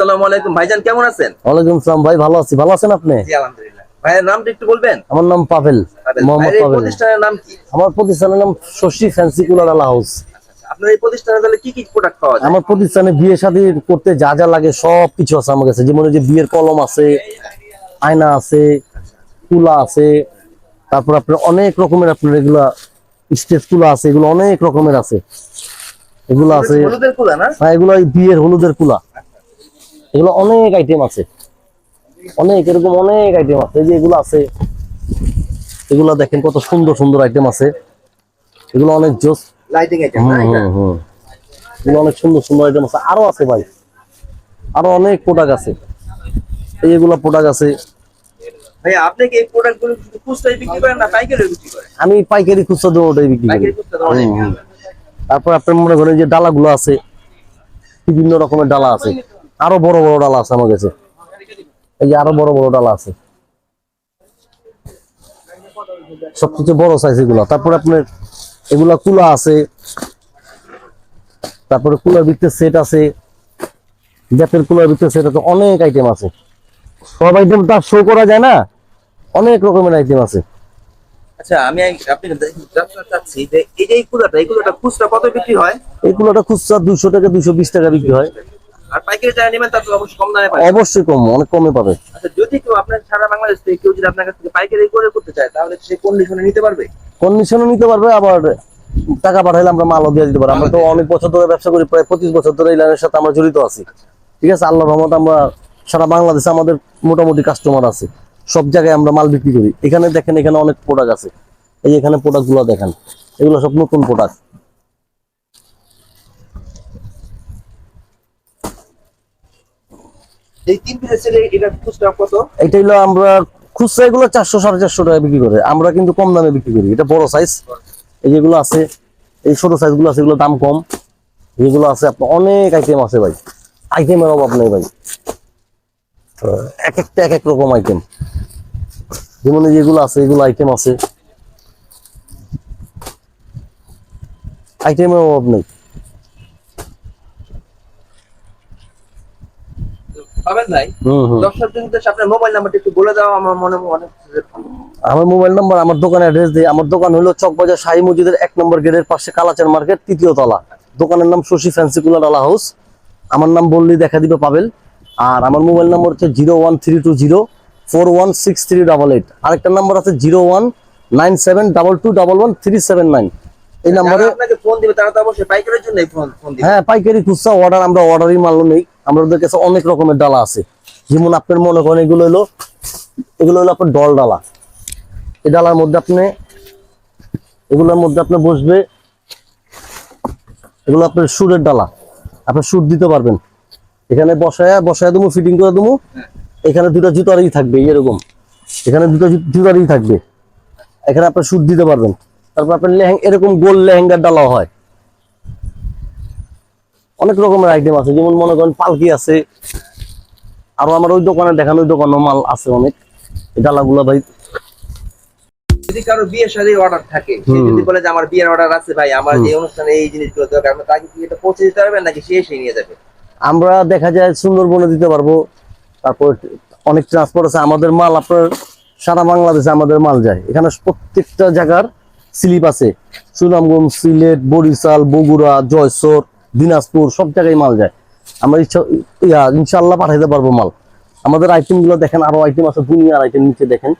আসসালামু আলাইকুম। ভাইজান কেমন আছেন? ওয়ালাইকুম আসসালাম ভাই ভালো আছি। ভালো আছেন আপনি? জি আলহামদুলিল্লাহ। ভাইয়ের নামটা একটু বলবেন? আমার নাম পাভেল মোহাম্মদ পাভেল। প্রতিষ্ঠানের নাম কি? আমার প্রতিষ্ঠানের নাম শশী ফ্যান্সি কুলার আলা হাউস। আপনার এই প্রতিষ্ঠানে তাহলে কি কি প্রোডাক্ট পাওয়া যায়? আমার প্রতিষ্ঠানে বিয়ে শাদী করতে যা যা লাগে সব কিছু আছে আমার কাছে। যেমন যে বিয়ের কলম আছে আয়না আছে তুলা আছে তারপর আপনার অনেক রকমের আপনার এগুলা স্টেজ তুলা আছে এগুলো অনেক রকমের আছে। এগুলো আছে। হ্যাঁ এগুলো বিয়ের হলুদের কুলা এগুলো অনেক আইটেম আছে। অনেক এরকম অনেক আইটেম আছে। যে এগুলো আছে এগুলো দেখেন কত সুন্দর সুন্দর আইটেম আছে। এগুলো অনেক জোস। লাইটিং আইটেম এগুলো অনেক সুন্দর সুন্দর আইটেম আছে। আরও আছে ভাই। আরও অনেক প্রোডাক্ট আছে। এই এগুলো প্রোডাক্ট আছে। ভাইয়া আপনি কি এই প্রোডাক্টগুলো বিক্রি করেন না পাইকারি বিক্রি করেন? আমি পাইকারি খুচরা দেবো ওটাই বিক্রি করি। তারপর আপনার মনে করেন যে ডালাগুলো আছে বিভিন্ন রকমের ডালা আছে। আরও বড় বড় ডালা আছে আমার কাছে। এই যে আরও বড় বড় ডালা আছে। সবচেয়ে বড় সাইজ এগুলো। তারপরে আপনার এগুলা কুলা আছে। তারপরে কুলার ভিতরে সেট আছে। জাতের কুলার ভিতরে সেট আছে। অনেক আইটেম আছে। সব আইটেম তো শো করা যায় না? অনেক রকমের আইটেম আছে। আচ্ছা আমি জানতে চাচ্ছি যে এই যে কুলাটা এই কুলাটা খুচরা কত বিক্রি হয়? এই কুলাটা খুচরা দুশো টাকা দুশো বিশ টাকা বিক্রি হয়। আর পাইকারি টাকা নেবেন তার তো অবশ্যই কম দামে পাবেন। অবশ্যই কম অনেক কমে পাবে। আচ্ছা যদি কেউ আপনার সারা বাংলাদেশ থেকে কেউ যদি আপনার কাছ থেকে পাইকারি করে করতে চায় তাহলে সে কন্ডিশনে নিতে পারবে? কন্ডিশনও নিতে পারবে আবার টাকা পাঠাইলে আমরা মালও দিয়ে দিতে পারি আমরা তো অনেক বছর ধরে ব্যবসা করি প্রায় পঁচিশ বছর ধরে এই লাইনের সাথে আমরা জড়িত আছি। ঠিক আছে আল্লাহ রহমত আমরা সারা বাংলাদেশে আমাদের মোটামুটি কাস্টমার আছে। সব জায়গায় আমরা মাল বিক্রি করি। এখানে দেখেন এখানে অনেক প্রোডাক্ট আছে। এই এখানে প্রোডাক্টগুলো দেখেন। এগুলো সব নতুন প্রোডাক্ট এটা হলো আমরা খুচরা এগুলো চারশো, সাড়ে চারশো টাকা বিক্রি করে। আমরা কিন্তু কম দামে বিক্রি করি। এটা বড় সাইজ এই যেগুলো আছে, এই ছোট সাইজগুলো আছে এগুলো দাম কম। যেগুলো আছে, আপনার অনেক আইটেম আছে ভাই। আইটেমের অভাব নেই ভাই। এক একটা, এক এক রকম আইটেম যেমন যেগুলো আছে, এগুলো আইটেম আছে। আইটেমের অভাব নেই। পাবেন ভাই দর্শকদের উদ্দেশ্যে আপনার মোবাইল নাম্বারটা একটু বলে দাও আমার মনে অনেক আমার মোবাইল নাম্বার আমার দোকানের অ্যাড্রেস দিই আমার দোকান হলো চকবাজার শাহী মসজিদের এক নম্বর গেটের পাশে কালাচার মার্কেট তৃতীয় তলা। দোকানের নাম শশী ফ্যান্সি কুলার আলা হাউস। আমার নাম বললেই দেখা দিবে পাবেল। আর আমার মোবাইল নাম্বার হচ্ছে zero one three two zero four one six three double eight. আরেকটা নাম্বার আছে zero one nine seven double two double one three seven nine. এই নাম্বারে আপনাকে ফোন দিবে তারা তো অবশ্যই পাইকারের জন্য ফোন ফোন দিবে। হ্যাঁ পাইকারি খুচরা অর্ডার আমরা অর্ডারই মালও নেই। আমাদের কাছে অনেক রকমের ডালা আছে। যেমন আপনার মনে করেন এগুলো হলো এগুলো হলো আপনার ডল ডালা। এই ডালার মধ্যে আপনি, এগুলোর মধ্যে আপনি বসবে, এগুলো আপনার সুরের ডালা। আপনি সুর দিতে পারবেন। এখানে বসায় বসায় দেবো ফিটিং করে দেবো। এখানে দুটো জুতারই থাকবে, এরকম। এখানে দুটো জুতারই থাকবে। এখানে আপনি সুর দিতে পারবেন। তারপর আপনার লেহেং এরকম গোল লেহেঙ্গার ডালাও হয়। অনেক রকমের আইটেম আছে। যেমন মনে করেন পালকি আছে। আরও আমার ওই দোকানে দেখানো ওই দোকানে মাল আছে অনেক। ডালাগুলো ভাই। যদি কারও বিয়ে শাদীর অর্ডার থাকে সে যদি বলে যে আমার বিয়ের অর্ডার আছে ভাই আমার এই অনুষ্ঠানে এই জিনিসগুলো দরকার আপনি তাকে কি এটা পৌঁছে দিতে পারবেন নাকি সে এসে নিয়ে যাবে? আমরা দেখা যায় সুন্দরবনে দিতে পারব। তারপর অনেক ট্রান্সপোর্ট আছে। আমাদের মাল আপনার সারা বাংলাদেশে আমাদের মাল যায়। এখানে প্রত্যেকটা জায়গার স্লিপ আছে। সুনামগঞ্জ সিলেট বরিশাল বগুড়া জয়সর দিনাজপুর, সব জায়গায় মাল যায়। আমরা ইচ্ছা, ইয়া ইনশাল্লাহ পাঠাইতে পারব মাল। আমাদের আইটেমগুলো দেখেন, আরও আইটেম আছে দুনিয়ার আইটেম নিচে দেখেন।